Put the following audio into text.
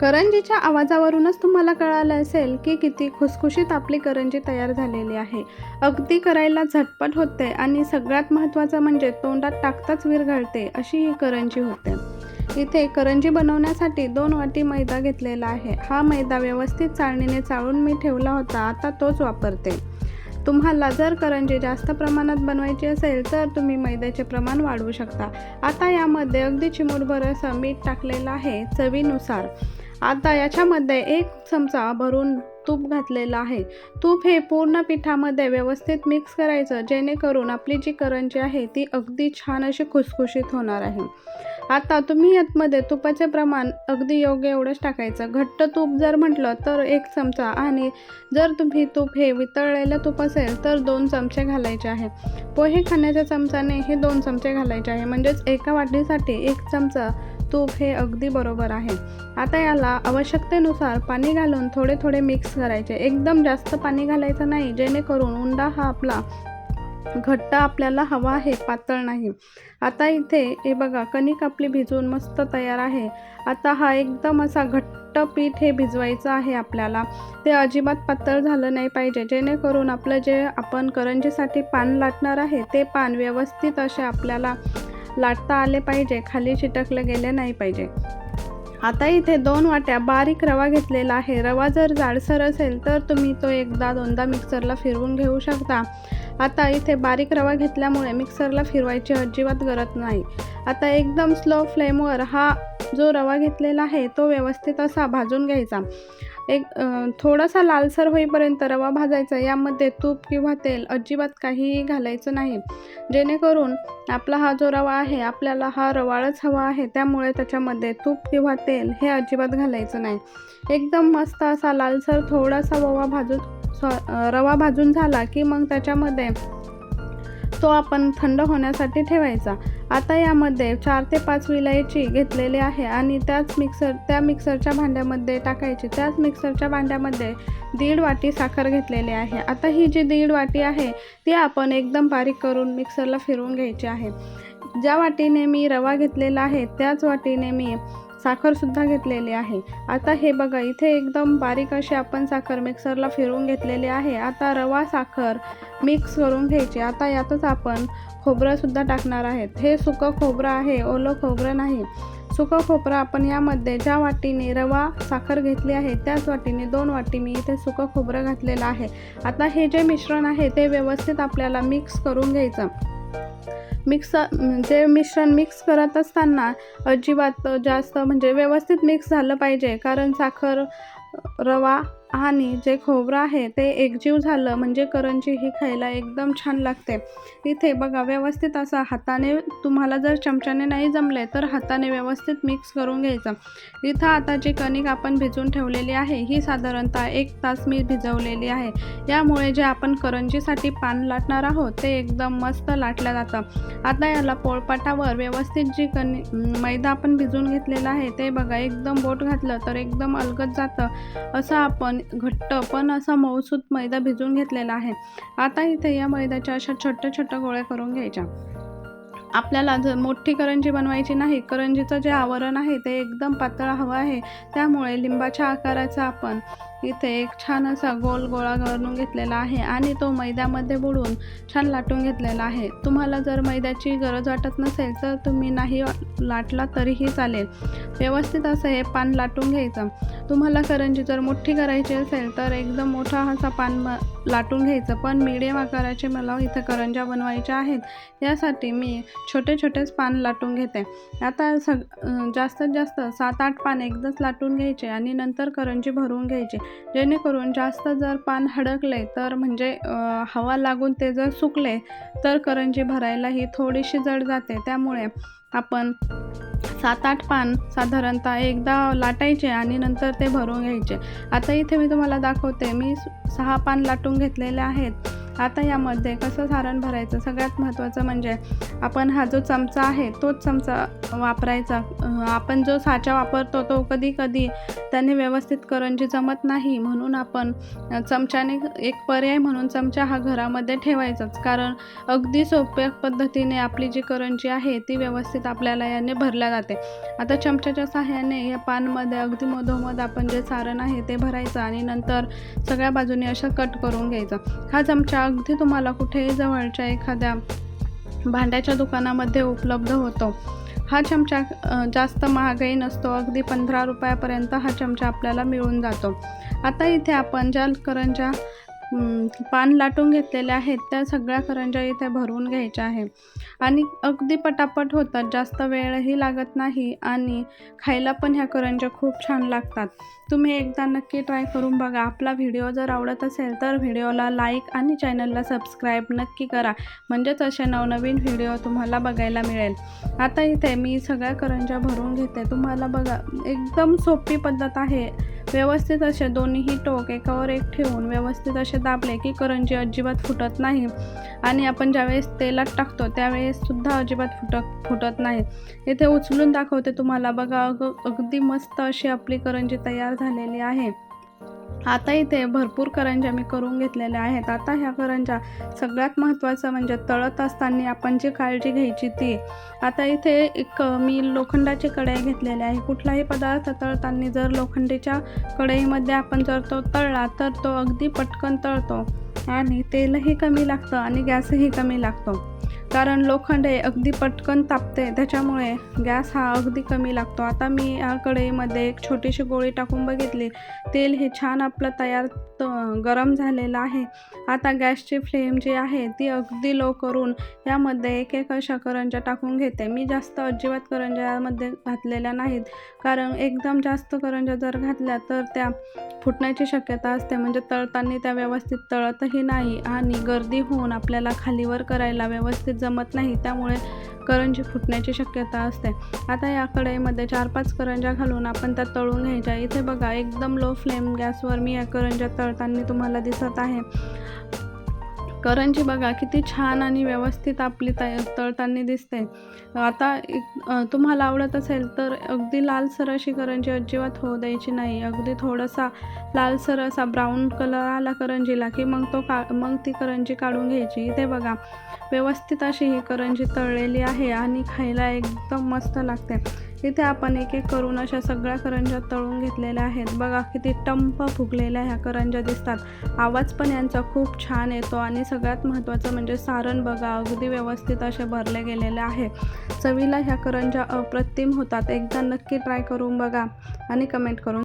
करंजीच्या आवाजावरूनच तुम्हाला कळालं असेल की किती खुसखुशीत आपली करंजी तयार झालेली आहे. अगदी करायला झटपट होते आणि सगळ्यात महत्त्वाचं म्हणजे तोंडात टाकताच विरघळते अशी ही करंजी होते. इथे करंजी बनवण्यासाठी दोन वाटी मैदा घेतलेला आहे. हा मैदा व्यवस्थित चाळणीने चाळून मी ठेवला होता आता तोच वापरते. तुम्हाला जर करंजी जास्त प्रमाणात बनवायची असेल तर तुम्ही मैद्याचे प्रमाण वाढवू शकता. आता यामध्ये अगदी चिमूटभर असं मीठ टाकलेलं आहे चवीनुसार. आता याच्यामध्ये एक चमचा भरून तूप घातलेलं आहे. तूप हे पूर्ण पिठामध्ये व्यवस्थित मिक्स करायचं जेणेकरून आपली जी करंजी आहे ती अगदी छान अशी खुसखुशीत होणार आहे. आता तुम्ही यातमध्ये तुपाचे प्रमाण अगदी योग्य एवढंच टाकायचं. घट्ट तूप जर म्हटलं तर एक चमचा आणि जर तुम्ही तूप हे वितळलेलं तूप असेल तर दोन चमचे घालायचे आहे. पोहे खाण्याच्या चमचाने हे दोन चमचे घालायचे आहे. म्हणजेच एका वाटीसाठी एक चमचा तूप हे अगदी बरोबर आहे. आता याला आवश्यकतेनुसार पाणी घालून थोडे थोडे मिक्स करायचे. एकदम जास्त पाणी घालायचं नाही. जेणेकरून उंडा हा आपला घट्ट आपल्याला हवा आहे पातळ नाही. आता इथे हे बघा कणिक आपली भिजवून मस्त तयार आहे. आता हा एकदम असा घट्ट पीठ हे भिजवायचं आहे आपल्याला. ते अजिबात पातळ झालं नाही पाहिजे. जेणेकरून आपलं जे आपण करंजीसाठी पान लाटणार आहे ते पान व्यवस्थित असे आपल्याला लाटता आले पाहिजे. खाली चिटकले गेले नाही पाहिजे. आता इथे दोन वाट्या बारीक रवा घेतलेला आहे. रवा जर जाडसर असेल तर तुम्ही तो एकदा दोनदा मिक्सरला फिरवून घेऊ शकता. आता इथे बारीक रवा घेतल्यामुळे मिक्सरला फिरवायची अजिबात गरज नाही. आता एकदम स्लो फ्लेमवर हा जो रवा घेतलेला आहे तो व्यवस्थित असा भाजून घ्यायचा. एक थोडासा लालसर होईपर्यंत रवा भाजायचा. यामध्ये तूप किंवा तेल अजिबात काहीही घालायचं नाही. जेणेकरून आपला हा जो रवा आहे आपल्याला हा रवाळच हवा आहे त्यामुळे त्याच्यामध्ये तूप किंवा तेल हे अजिबात घालायचं नाही. एकदम मस्त असा लालसर थोडासा ओवा भाजून सॉ रवा भाजून झाला की मग त्याच्यामध्ये तो आपण थंड होण्यासाठी ठेवायचा. आता यामध्ये चार ते पाच विलायची घेतलेली आहे आणि त्याच मिक्सर त्या मिक्सरच्या भांड्यामध्ये टाकायची. त्याच मिक्सरच्या भांड्यामध्ये दीड वाटी साखर घेतलेली आहे. आता ही जी दीड वाटी आहे ती आपण एकदम बारीक करून मिक्सरला फिरवून घ्यायची आहे. ज्या वाटीने मी रवा घेतलेला आहे त्याच वाटीने मी साखरसुद्धा घेतलेली आहे. आता हे बघा इथे एकदम बारीक अशी आपण साखर मिक्सरला फिरवून घेतलेली आहे. आता रवा साखर मिक्स करून घ्यायची. आता यातच आपण खोबरंसुद्धा टाकणार आहेत. हे सुकं खोबरं आहे ओलं खोबरं नाही. सुकं खोबरं आपण यामध्ये ज्या वाटीने रवा साखर घेतली आहे त्याच वाटीने दोन वाटी मी इथे सुकं खोबरं घातलेलं आहे. आता हे जे मिश्रण आहे ते व्यवस्थित आपल्याला मिक्स करून घ्यायचं. मिक्स जे मिश्रण मिक्स करत असताना अजिबात जास्त म्हणजे व्यवस्थित मिक्स झालं पाहिजे. कारण साखर रवा आणि जे खोबरं आहे ते एकजीव झालं म्हणजे करंजी ही खायला एकदम छान लागते. इथे बघा व्यवस्थित असा हाताने तुम्हाला जर चमच्याने नाही जमले तर हाताने व्यवस्थित मिक्स करून घ्यायचं. इथं आता जी कणिक आपण भिजून ठेवलेली आहे ही साधारणतः एक तास मी भिजवलेली आहे. यामुळे जे आपण करंजीसाठी पान लाटणार आहोत ते एकदम मस्त लाटलं जातं. आता याला पोळपाटावर व्यवस्थित जी कणी मैदा आपण भिजवून घेतलेला आहे ते बघा एकदम बोट घातलं तर एकदम अलगत जातं. असं आपण घट्ट पण असा मऊसूत मैदा भिजवून घेतलेला आहे. आता इथे या मैद्याच्या अशा छोट्या छोट्या गोळ्या करून घ्यायच्या. आपल्याला जर मोठी करंजी बनवायची नाही करंजीचं जे आवरण आहे ते एकदम पातळ हवं आहे. त्यामुळे लिंबाच्या आकाराचा आपण इथे एक छान असा गोल गोळा करून घेतलेला आहे आणि तो मैद्यामध्ये बुडवून छान लाटून घेतलेला आहे. तुम्हाला जर मैद्याची गरज वाटत नसेल तर तुम्ही नाही लाटला तरीही चालेल. व्यवस्थित असं हे पान लाटून घ्यायचं. तुम्हाला करंजी जर मोठी करायची असेल तर एकदम मोठा असा पान म लाटून घ्यायचं. पण मिडियम आकाराचे मला इथं करंज्या बनवायच्या आहेत. यासाठी मी छोटे छोटेच पान लाटून घेते. आता सग जास्तीत जास्त सात आठ पान एकदाच लाटून घ्यायचे आणि नंतर करंजी भरून घ्यायची. जेणेकरून जास्त जर पान हडकले तर म्हणजे हवा लागून ते जर सुकले तर करंजी भरायला ही थोडीशी जड जाते. त्यामुळे आपण सात आठ पान साधारणतः एकदा लाटायचे आणि नंतर ते भरून घ्यायचे. आता इथे मी तुम्हाला दाखवते मी सहा पान लाटून घेतलेले आहेत. आता यामध्ये कसं सारण भरायचं? सगळ्यात महत्त्वाचं म्हणजे आपण हा जो चमचा आहे तोच चमचा वापरायचा. आपण जो साचा वापरतो तो कधी कधी त्याने व्यवस्थित करंजी जमत नाही. म्हणून आपण चमच्याने एक पर्याय म्हणून चमचा हा घरामध्ये ठेवायचाच. कारण अगदी सोप्या पद्धतीने आपली जी करंजी आहे ती व्यवस्थित आपल्याला याने भरल्या जाते. आता चमच्याच्या सहाय्याने या पानमध्ये अगदी मधोमध आपण जे सारण आहे ते भरायचं आणि नंतर सगळ्या बाजूने असं कट करून घ्यायचं. हा चमचा अगदी तुम्हाला कुठेही जवळच्या एखाद्या भांड्याच्या दुकानामध्ये उपलब्ध होतो. हा चमचा जास्त महागाई नसतो. अगदी पंधरा रुपयापर्यंत हा चमचा आपल्याला मिळून जातो. आता इथे आपण ज्या करंज्या पान लाटून घेतलेल्या आहेत त्या सगळ्या करंज्या इथे भरून घ्यायच्या आहे. आणि अगदी पटापट होतात. जास्त वेळही लागत नाही आणि खायला पण ह्या करंज्या खूप छान लागतात. तुम्ही एकदा नक्की ट्राय करून बघा. आपला व्हिडिओ जर आवडत असेल तर व्हिडिओला लाईक आणि चॅनलला सबस्क्राईब नक्की करा. म्हणजेच असे नवनवीन व्हिडिओ तुम्हाला बघायला मिळेल. आता इथे मी सगळ्या करंज्या भरून घेते. तुम्हाला बघा एकदम सोपी पद्धत आहे. व्यवस्थित असे दोन्हीही टोक एकावर एक ठेवून व्यवस्थित असे दाबले की करंजी अजिबात फुटत नाही. आणि आपण ज्यावेळेस तेलात टाकतो त्यावेळेस सुद्धा अजिबात फुटत फुटत नाही. इथे उचलून दाखवते तुम्हाला. बघा अग अगदी मस्त अशी आपली करंजी तयार झालेली आहे. आता इथे भरपूर करंज्या मी करून घेतलेल्या आहेत. आता ह्या करंज्या सगळ्यात महत्त्वाचं म्हणजे तळत असताना आपण जी काळजी घ्यायची ती. आता इथे एक मी लोखंडाची कढई घेतलेली आहे. कुठलाही पदार्थ तळताना जर लोखंडीच्या कढईमध्ये आपण जर तो तळला तर तो अगदी पटकन तळतो. आणि तेलही कमी लागतं आणि गॅसही कमी लागतो. कारण लोखंड हे अगदी पटकन तापते त्याच्यामुळे गॅस हा अगदी कमी लागतो. आता मी या कढईमध्ये एक छोटीशी गोळी टाकून बघितली. तेल हे छान आपलं तयार त गरम झालेलं आहे. आता गॅसची फ्लेम जी आहे ती अगदी लो करून यामध्ये एक एक अशा करंज्या टाकून घेते. मी जास्त अजिबात करंज्या यामध्ये घातलेल्या नाहीत. कारण एकदम जास्त करंजा जर घातल्या तर त्या फुटण्याची शक्यता असते. म्हणजे तळताना त्या व्यवस्थित तळतही नाही आणि गर्दी होऊन आपल्याला खालीवर करायला व्यवस्थित जमत नाही त्यामुळे करंजी फुटण्याची शक्यता असते. आता या कढईमध्ये चार पाच करंज्या घालून आपण त्या तळून घ्यायच्या. इथे बघा एकदम लो फ्लेम गॅसवर मी या करंज्या तळताना तुम्हाला दिसत आहे. करंजी बघा किती छान आणि व्यवस्थित आपली तय तळताना दिसते. आता तुम्हाला आवडत असेल तर अगदी लालसर अशी करंजी अजिबात होऊ द्यायची नाही. अगदी थोडासा लालसर असा ब्राऊन कलर आला करंजीला की मग तो का मग ती करंजी काढून घ्यायची. इथे बघा व्यवस्थित अशी ही करंजी तळलेली आहे आणि खायला एकदम मस्त लागते. इथे आपण एक एक करून अशा सगळ्या करंज्या तळून घेतलेल्या आहेत. बघा किती टंप फुगलेल्या ह्या करंज्या दिसतात. आवाज पण यांचा खूप छान येतो आणि सगळ्यात महत्त्वाचं म्हणजे सारण बघा अगदी व्यवस्थित असे भरले गेलेले आहे. चवीला ह्या करंज्या अप्रतिम होतात. एकदा नक्की ट्राय करून बघा आणि कमेंट करून